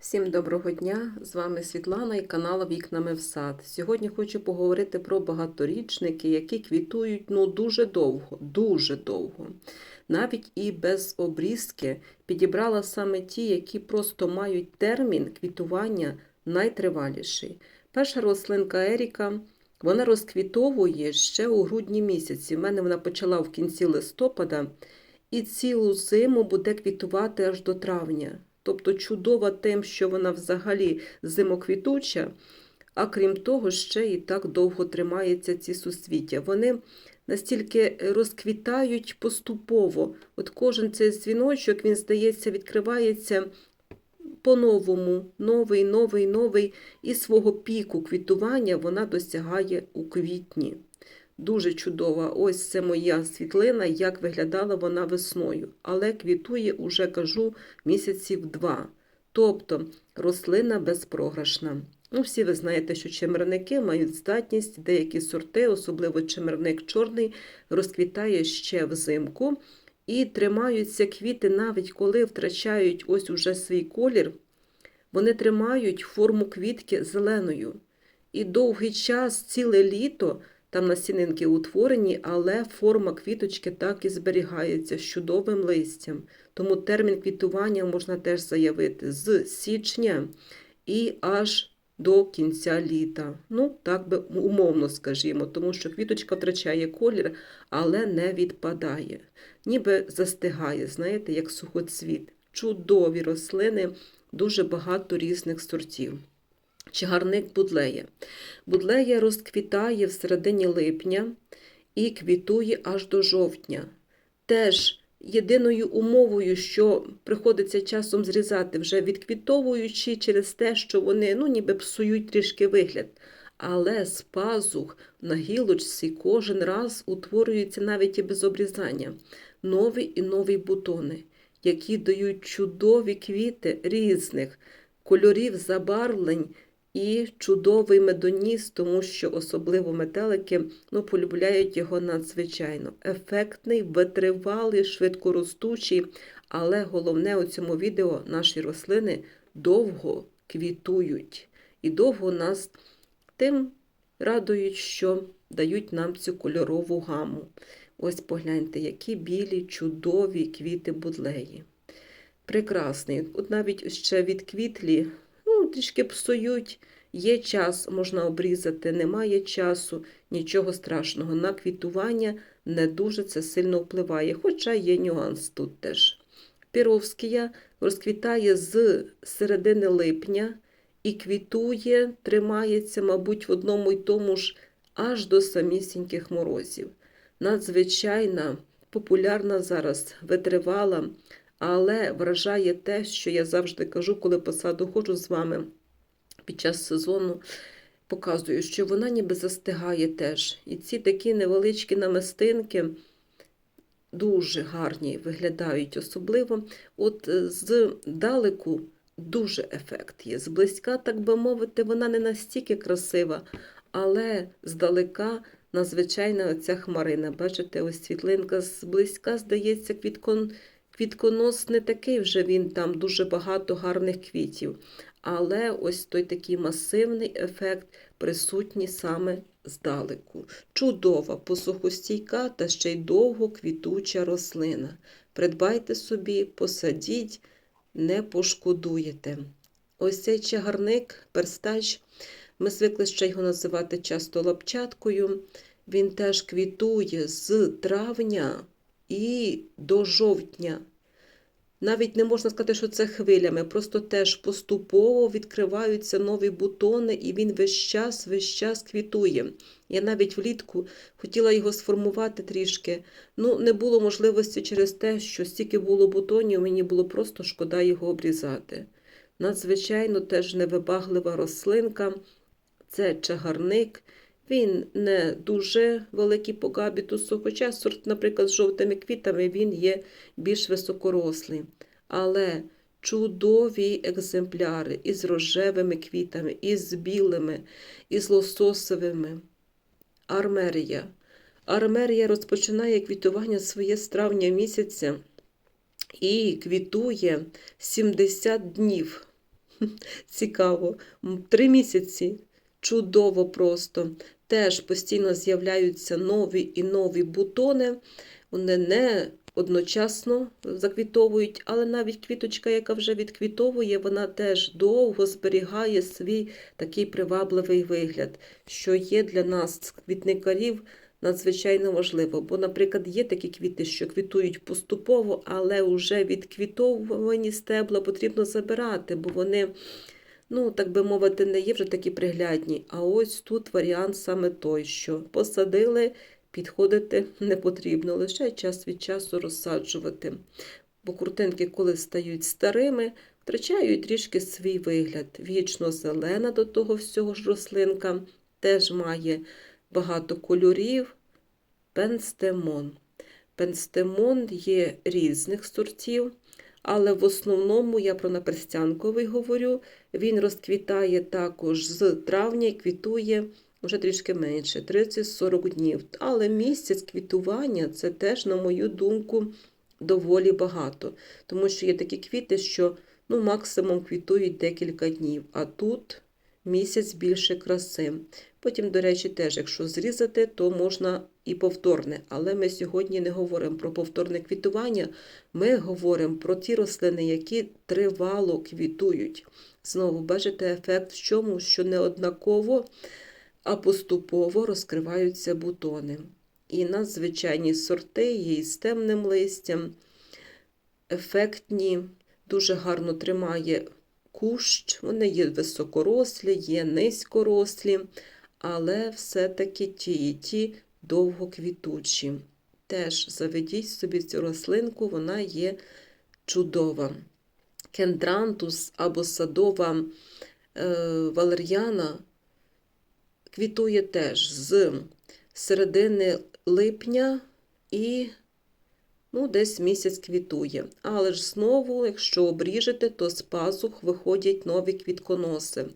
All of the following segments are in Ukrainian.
Всім доброго дня! З вами Світлана і канал Вікнами в сад. Сьогодні хочу поговорити про багаторічники, які квітують ну, дуже довго, дуже довго. Навіть і без обрізки підібрала саме ті, які просто мають термін квітування найтриваліший. Перша рослинка Еріка. Вона розквітовує ще у грудні місяці. У мене вона почала в кінці листопада, і цілу зиму буде квітувати аж до травня. Тобто чудова тим, що вона взагалі зимоквітуча, а крім того, ще і так довго тримаються ці суцвіття. Вони настільки розквітають поступово. От кожен цей дзвіночок, він, здається, відкривається по-новому, новий, новий, новий, і свого піку квітування вона досягає у квітні. Дуже чудова. Ось це моя світлина, як виглядала вона весною. Але квітує, уже кажу, місяців два. Тобто рослина безпрограшна. Ну, всі ви знаєте, що чимерники мають здатність, деякі сорти, особливо чимерник чорний, розквітає ще взимку. І тримаються квіти, навіть коли втрачають ось уже свій колір, вони тримають форму квітки зеленою. І довгий час, ціле літо. Там насінинки утворені, але форма квіточки так і зберігається з чудовим листям. Тому термін квітування можна теж заявити з січня і аж до кінця літа. Ну, так би умовно скажімо, тому що квіточка втрачає колір, але не відпадає. Ніби застигає, знаєте, як сухоцвіт. Чудові рослини, дуже багато різних сортів. Чагарник будлея. Будлея розквітає в середині липня і квітує аж до жовтня. Теж єдиною умовою, що приходиться часом зрізати, вже відквітовуючи через те, що вони ну, ніби псують трішки вигляд. Але з пазух на гілочці кожен раз утворюються навіть і без обрізання нові і нові бутони, які дають чудові квіти різних кольорів забарвлень і чудовий медоніс, тому що особливо метелики ну, полюбляють його надзвичайно. Ефектний, витривалий, швидкоростучий, але головне у цьому відео наші рослини довго квітують і довго нас тим радують, що дають нам цю кольорову гаму. Ось погляньте, які білі, чудові квіти будлеї. Прекрасний. От навіть ще відквітлі, ну, трішки псують. Є час, можна обрізати, немає часу, нічого страшного. На квітування не дуже це сильно впливає, хоча є нюанс тут теж. Піровськія розквітає з середини липня і квітує, тримається, мабуть, в одному й тому ж аж до самісіньких морозів. Надзвичайна, популярна зараз, витривала, але вражає те, що я завжди кажу, коли по саду ходжу з вами під час сезону, показую, що вона ніби застигає теж. І ці такі невеличкі намистинки дуже гарні виглядають, особливо от здалеку дуже ефект є. Зблизька, так би мовити, вона не настільки красива, але здалека. Надзвичайна оця хмарина. Бачите, ось світлинка зблизька, здається, квіткон, квітконос не такий вже він там дуже багато гарних квітів. Але ось той такий масивний ефект присутній саме здалеку. Чудова, посухостійка та ще й довго квітуча рослина. Придбайте собі, посадіть, не пошкодуєте. Ось цей чагарник, перстач. Ми звикли ще його називати часто лапчаткою. Він теж квітує з травня і до жовтня. Навіть не можна сказати, що це хвилями, просто теж поступово відкриваються нові бутони, і він весь час, весь час квітує. Я навіть влітку хотіла його сформувати трішки. Ну, не було можливості через те, що стільки було бутонів, мені було просто шкода його обрізати. Надзвичайно теж невибаглива рослинка це чагарник. Він не дуже великий по габітусу, хоча сорт, наприклад, з жовтими квітами він є більш високорослий. Але чудові екземпляри із рожевими квітами, із білими, із лососовими. Армерія. Армерія розпочинає квітування своє з травня місяця і квітує 70 днів. Цікаво. Три місяці. Чудово просто. Теж постійно з'являються нові і нові бутони. Вони не одночасно заквітовують, але навіть квіточка, яка вже відквітовує, вона теж довго зберігає свій такий привабливий вигляд, що є для нас, квітникарів, надзвичайно важливо. Бо, наприклад, є такі квіти, що квітують поступово, але вже відквітовані стебла потрібно забирати, бо вони, ну, так би мовити, не є вже такі приглядні. А ось тут варіант саме той, що посадили, підходити не потрібно, лише час від часу розсаджувати. Бо куртинки, коли стають старими, втрачають трішки свій вигляд. Вічно зелена до того всього ж рослинка, теж має багато кольорів. Пенстемон. Пенстемон є різних сортів, але в основному я про наперстянковий говорю. Він розквітає також з травня і квітує вже трішки менше 30-40 днів. Але місяць квітування це теж, на мою думку, доволі багато. Тому що є такі квіти, що ну, максимум квітують декілька днів, а тут місяць більше краси. Потім, до речі, теж, якщо зрізати, то можна і повторне. Але ми сьогодні не говоримо про повторне квітування, ми говоримо про ті рослини, які тривало квітують. Знову бачите ефект в чому, що не однаково, а поступово розкриваються бутони. І надзвичайні сорти є із темним листям, ефектні, дуже гарно тримає кущ, вони є високорослі, є низькорослі, але все-таки ті і ті довгоквітучі. Теж заведіть собі цю рослинку, вона є чудова. Кендрантус або садова е, валер'яна квітує теж з середини липня і ну, десь місяць квітує. Але ж знову, якщо обріжете, то з пазух виходять нові квітконоси.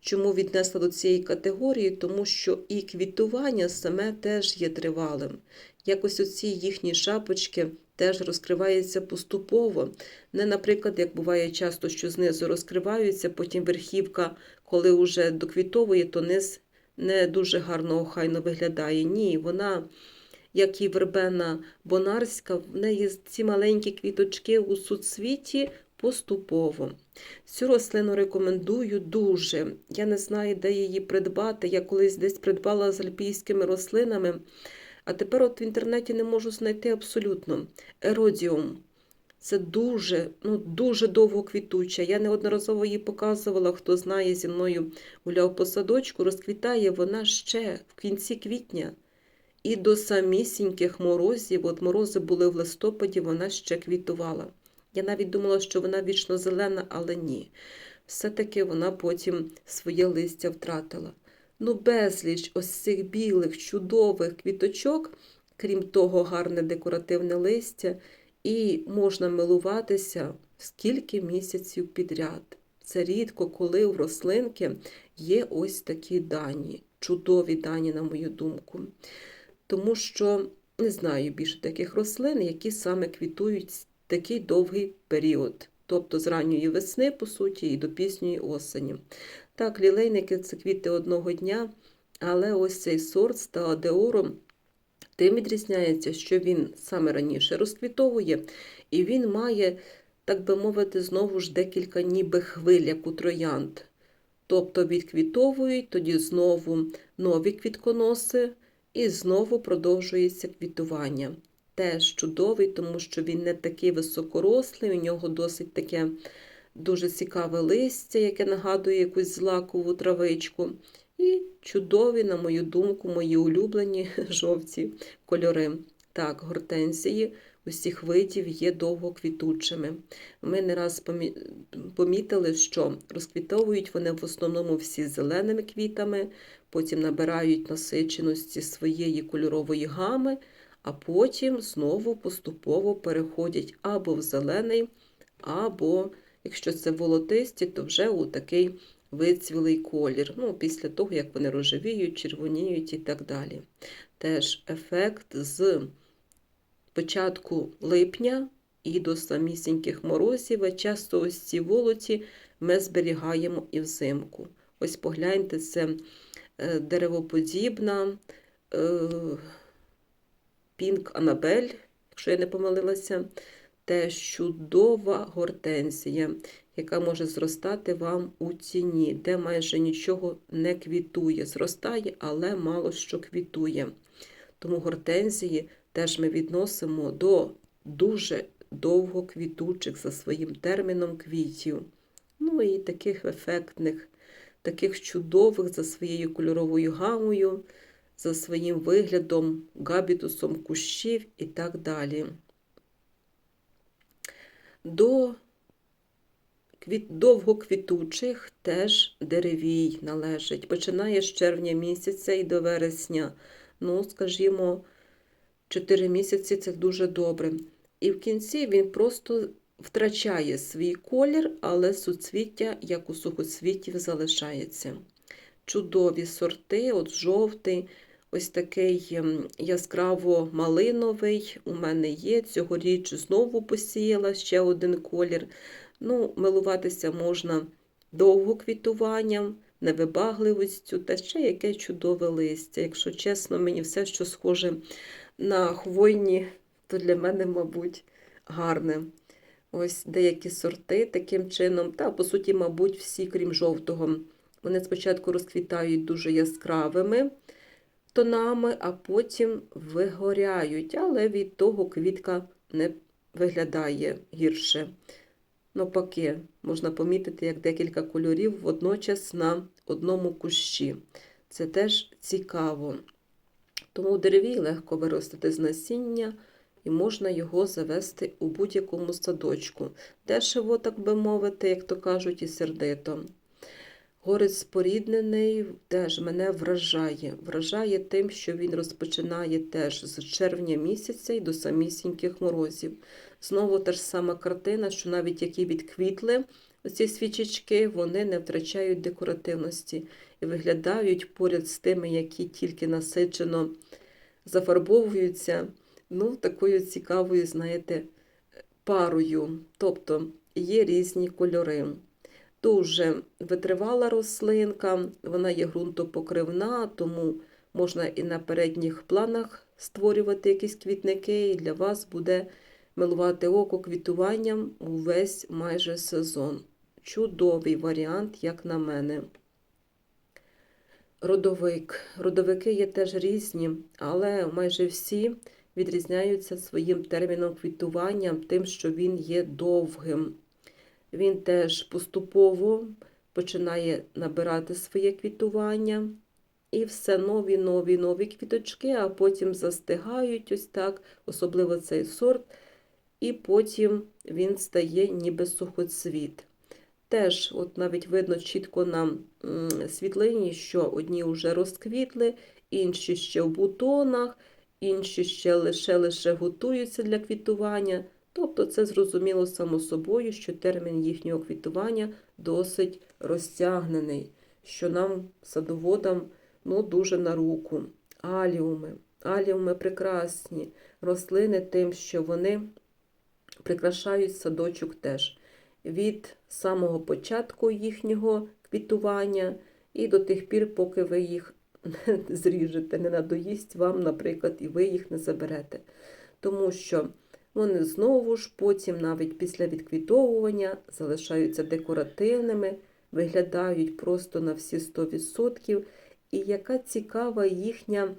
Чому віднесла до цієї категорії? Тому що і квітування саме теж є тривалим. Якось оці їхні шапочки теж розкриваються поступово. Не, наприклад, як буває часто, що знизу розкриваються, потім верхівка, коли вже доквітовує, то низ не дуже гарно охайно виглядає. Ні, вона, як і вербена бонарська, в неї ці маленькі квіточки у суцвіті поступово. Цю рослину рекомендую дуже. Я не знаю, де її придбати. Я колись десь придбала з альпійськими рослинами, а тепер от в інтернеті не можу знайти абсолютно. Еродіум. Це дуже, ну, дуже довго квітуча. Я неодноразово її показувала, хто знає, зі мною гуляв по садочку, розквітає вона ще в кінці квітня. І до самісіньких морозів, от морози були в листопаді, вона ще квітувала. Я навіть думала, що вона вічно зелена, але ні. Все-таки вона потім своє листя втратила. Ну, безліч ось цих білих, чудових квіточок, крім того, гарне декоративне листя, і можна милуватися скільки місяців підряд. Це рідко, коли у рослинки є ось такі дані, чудові дані, на мою думку. Тому що не знаю більше таких рослин, які саме квітують такий довгий період, тобто з ранньої весни, по суті, і до пізньої осені. Так, лілейники це квіти одного дня, але ось цей сорт з таадеором тим відрізняється, що він саме раніше розквітовує, і він має, так би мовити, знову ж декілька ніби хвиль, як у троянд. Тобто відквітовують, тоді знову нові квітконоси, і знову продовжується квітування. Теж чудовий, тому що він не такий високорослий, у нього досить таке дуже цікаве листя, яке нагадує якусь злакову травичку. І чудові, на мою думку, мої улюблені жовті кольори. Так, гортензії усіх видів є довгоквітучими. Ми не раз помітили, що розквітовують вони в основному всі зеленими квітами, потім набирають насиченості своєї кольорової гами, а потім знову поступово переходять або в зелений, або, якщо це волотисті, то вже у такий вицвілий колір. Ну, після того, як вони рожевіють, червоніють і так далі. Теж ефект з початку липня і до самісіньких морозів, а часто ось ці волоті ми зберігаємо і взимку. Ось погляньте, це е, деревоподібна Пінк Анабель, якщо я не помилилася, теж чудова гортензія, яка може зростати вам у ціні, де майже нічого не квітує. Зростає, але мало що квітує. Тому гортензії теж ми відносимо до дуже довго квітучих за своїм терміном квітів. Ну і таких ефектних, таких чудових за своєю кольоровою гамою, за своїм виглядом, габітусом кущів і так далі. До квіт... довгоквітучих теж деревій належить. Починає з червня місяця і до вересня. Ну, скажімо, 4 місяці це дуже добре. І в кінці він просто втрачає свій колір, але суцвіття, як у сухоцвітів, залишається. Чудові сорти, от жовтий, ось такий ем, яскраво малиновий у мене є. Цьогоріч знову посіяла ще один колір. Ну, Милуватися можна довго квітуванням, невибагливістю та ще яке чудове листя. Якщо чесно, мені все, що схоже на хвойні, то для мене, мабуть, гарне. Ось деякі сорти таким чином, та, по суті, мабуть, всі, крім жовтого. Вони спочатку розквітають дуже яскравими тонами, а потім вигоряють, але від того квітка не виглядає гірше. Навпаки, можна помітити, як декілька кольорів водночас на одному кущі. Це теж цікаво. Тому деревій легко виростити з насіння і можна його завести у будь-якому садочку. Дешево, так би мовити, як то кажуть, і сердито. Горець споріднений теж мене вражає. Вражає тим, що він розпочинає теж з червня місяця і до самісіньких морозів. Знову та ж сама картина, що навіть які відквітли оці свічечки, вони не втрачають декоративності і виглядають поряд з тими, які тільки насичено зафарбовуються, ну, такою цікавою, знаєте, парою. Тобто є різні кольори. Дуже витривала рослинка, вона є ґрунтопокривна, тому можна і на передніх планах створювати якісь квітники, і для вас буде милувати око квітуванням увесь майже сезон. Чудовий варіант, як на мене. Родовик. Родовики є теж різні, але майже всі відрізняються своїм терміном квітування, тим, що він є довгим. Він теж поступово починає набирати своє квітування. І все нові, нові, нові квіточки, а потім застигають ось так, особливо цей сорт, і потім він стає ніби сухоцвіт. Теж, от навіть видно чітко на світлині, що одні вже розквітли, інші ще в бутонах, інші ще лише-лише готуються для квітування. Тобто це зрозуміло само собою, що термін їхнього квітування досить розтягнений, що нам, садоводам, ну, дуже на руку. Аліуми. Аліуми прекрасні рослини тим, що вони прикрашають садочок теж. Від самого початку їхнього квітування і до тих пір, поки ви їх не зріжете, не надоїсть вам, наприклад, і ви їх не заберете. Тому що вони знову ж потім, навіть після відквітовування, залишаються декоративними, виглядають просто на всі 100%. І яка цікава їхня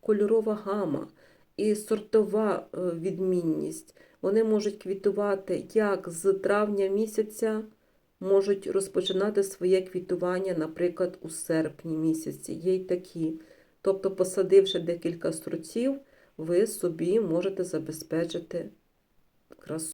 кольорова гама і сортова е, відмінність. Вони можуть квітувати як з травня місяця, можуть розпочинати своє квітування, наприклад, у серпні місяці. Є й такі. Тобто, посадивши декілька струців, ви собі можете забезпечити красу.